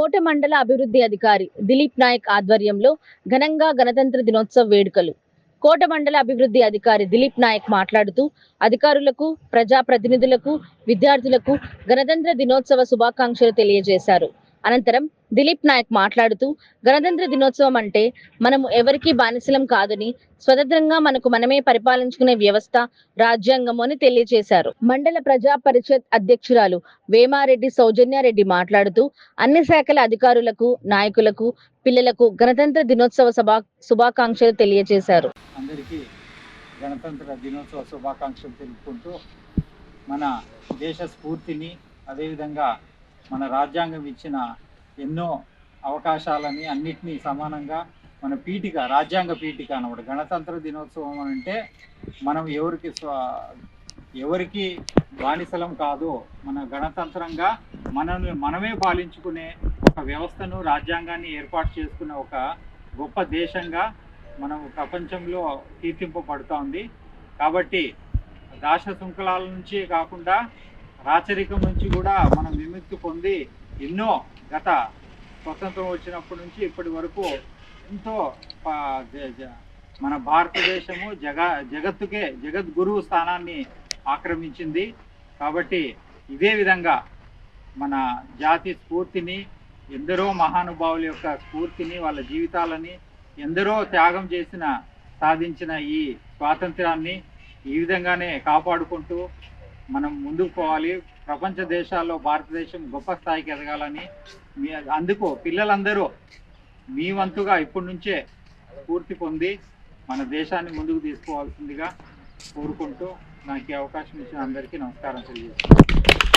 కోట మండల అభివృద్ధి అధికారి దిలీప్ నాయక్ ఆధ్వర్యంలో ఘనంగా గణతంత్ర దినోత్సవ వేడుకలు. కోట మండల అభివృద్ధి అధికారి దిలీప్ నాయక్ మాట్లాడుతూ అధికారులకు ప్రజా ప్రతినిధులకు విద్యార్థులకు గణతంత్ర దినోత్సవ శుభాకాంక్షలు తెలియజేశారు. అనంతరం దిలీప్ నాయక్ మాట్లాడుతూ గణతంత్ర దినోత్సవం అంటే మనము ఎవరికీ బానిసలం కాదని స్వతంత్రంగా మనకు మనమే పరిపాలించుకునే వ్యవస్థ రాజ్యాంగము అని తెలియజేశారు మండల ప్రజా పరిషత్ అధ్యక్షురాలు వేమారెడ్డి సౌజన్యారెడ్డి మాట్లాడుతూ అన్ని శాఖల అధికారులకు నాయకులకు పిల్లలకు గణతంత్ర దినోత్సవ సభా శుభాకాంక్షలు తెలియజేశారు అందరికీ గణతంత్ర దినోత్సవ శుభాకాంక్షలు తెలుపుకుంటూ మన దేశ స్ఫూర్తిని అదేవిధంగా మన రాజ్యాంగం ఇచ్చిన ఎన్నో అవకాశాలని అన్నిటినీ సమానంగా మన పీఠిక రాజ్యాంగ పీఠిక అనమాట. గణతంత్ర దినోత్సవం అని అంటే మనం ఎవరికి స్వ ఎవరికి బానిసలం కాదు మన గణతంత్రంగా మనల్ని మనమే పాలించుకునే ఒక వ్యవస్థను రాజ్యాంగాన్ని ఏర్పాటు చేసుకునే ఒక గొప్ప దేశంగా మనం ప్రపంచంలో కీర్తింపబడుతోంది కాబట్టి దాశ శృంఖలాల నుంచి కాకుండా రాచరికం నుంచి కూడా మనం విముక్తి పొంది ఎన్నో గత స్వతంత్రం వచ్చినప్పటి నుంచి ఇప్పటి వరకు ఎంతో మన భారతదేశము జగ జగత్తుకే జగద్గురువు స్థానాన్ని ఆక్రమించింది. కాబట్టి ఇదే విధంగా మన జాతి స్ఫూర్తిని ఎందరో మహానుభావుల యొక్క స్ఫూర్తిని వాళ్ళ జీవితాలని ఎందరో త్యాగం చేసిన సాధించిన ఈ స్వాతంత్రాన్ని ఈ విధంగానే కాపాడుకుంటూ మనం ముందుకు పోవాలి. ప్రపంచ దేశాల్లో భారతదేశం గొప్ప స్థాయికి ఎదగాలని మీ అందుకు పిల్లలందరూ మీ వంతుగా ఇప్పటి నుంచే స్ఫూర్తి పొంది మన దేశాన్ని ముందుకు తీసుకోవాల్సిందిగా కోరుకుంటూ నాకు ఈ అవకాశం ఇచ్చిన అందరికీ నమస్కారం తెలియజేస్తాను